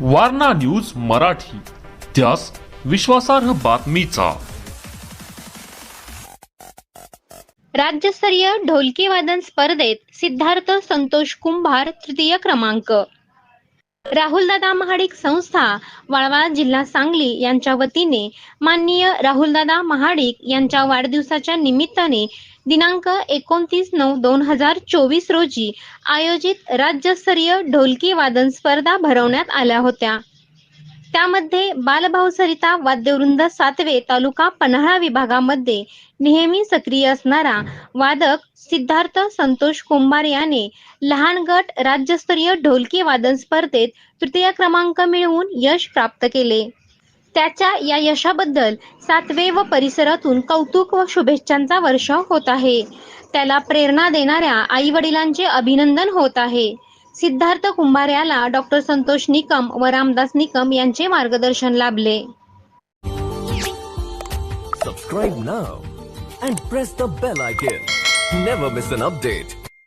Warna news Marathi. त्यास विश्वासार्ह बातमीचा. राज्यस्तरीय ढोलकी वादन स्पर्धेत सिद्धार्थ संतोष कुंभार तृतीय क्रमांक. राहुलदादा महाडिक संस्था वाळवा जिल्हा सांगली यांच्या वतीने माननीय राहुलदादा महाडिक यांच्या वाढदिवसाच्या निमित्ताने दिनांक एकोणतीस नऊ दोन हजार चोवीस रोजी आयोजित राज्यस्तरीय ढोलकी वादन स्पर्धा भरवण्यात आल्या होत्या. त्यामध्ये बालभाऊ सरिता वाद्यवृंद सातवे तालुका पन्हाळा विभागामध्ये नेहमी सक्रिय असणारा वादक सिद्धार्थ संतोष कुंभार याने लहान गट राज्यस्तरीय ढोलकी वादन स्पर्धेत तृतीय क्रमांक मिळवून यश प्राप्त केले. त्याच्या या यशाबद्दल सातवे व परिसरातून कौतुक व शुभेच्छांचा वर्षाव होत आहे. त्याला प्रेरणा देणाऱ्या आई वडिलांचे अभिनंदन होत आहे. सिद्धार्थ कुंभार याला डॉक्टर संतोष निकम व रामदास निकम यांचे मार्गदर्शन लाभले. Subscribe now and press the bell icon never miss an update